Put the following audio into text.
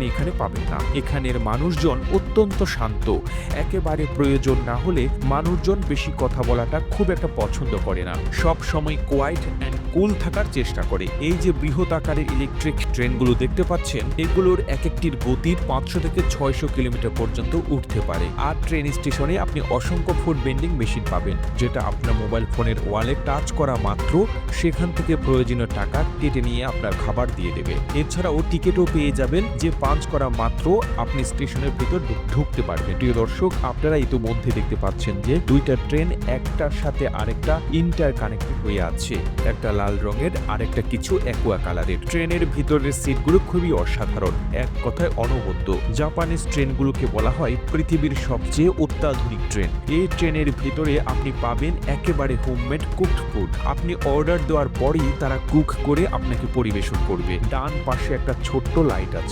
আপনি এখানে পাবেন না। এখানের মানুষজন অত্যন্ত শান্ত। একেবারে প্রয়োজন না হলে মানুষজন বেশি কথা বলাটা খুব একটা পছন্দ করে না। সব সময় কোয়াইট অ্যান্ড কুল থাকার চেষ্টা করে। এই যে বৃহৎ আকারের ইলেকট্রিক ট্রেনগুলো দেখতে পাচ্ছেন, এগুলোর এক একটির গতির পাঁচশো থেকে ছয়শো কিলোমিটার পর্যন্ত উঠতে পারে। আর ট্রেন স্টেশনে আপনি অসংখ্য ফুড বেন্ডিং মেশিন পাবেন, যেটা আপনার মোবাইল ফোনের ওয়ালে টাচ করা মাত্র, সেখান থেকে প্রয়োজনীয় টাকা কেটে নিয়ে আপনার খাবার দিয়ে দেবে। এছাড়াও টিকিটও পেয়ে যাবেন যে পাঞ্চ করা মাত্র আপনি স্টেশনের ভিতর ঢুকতে পারবেন। প্রিয় দর্শক, আপনারা ইতিমধ্যে দেখতে পাচ্ছেন যে দুইটা ট্রেন একটার সাথে আরেকটা ইন্টার কানেক্টেড হয়ে আছে। একটা লাল রঙের, আরেকটা কিছু অ্যাকুয়া কালারের। ট্রেনের ভিতরের সিটগুলো খুবই অসাধারণ, এক কথায় অনবদ্য। জাপানিজ ট্রেনগুলোকে বলা হয় পৃথিবীর সবচেয়ে অত্যাধুনিক ট্রেন। এই ট্রেনের ভিতরে আপনি পাবেন একেবারে হোমমেড কুকড ফুড। আপনি অর্ডার দেওয়ার পরেই তারা কুক করে আপনাকে পরিবেশন করবে। ডান পাশে একটা ছোট্ট লাইট আছে।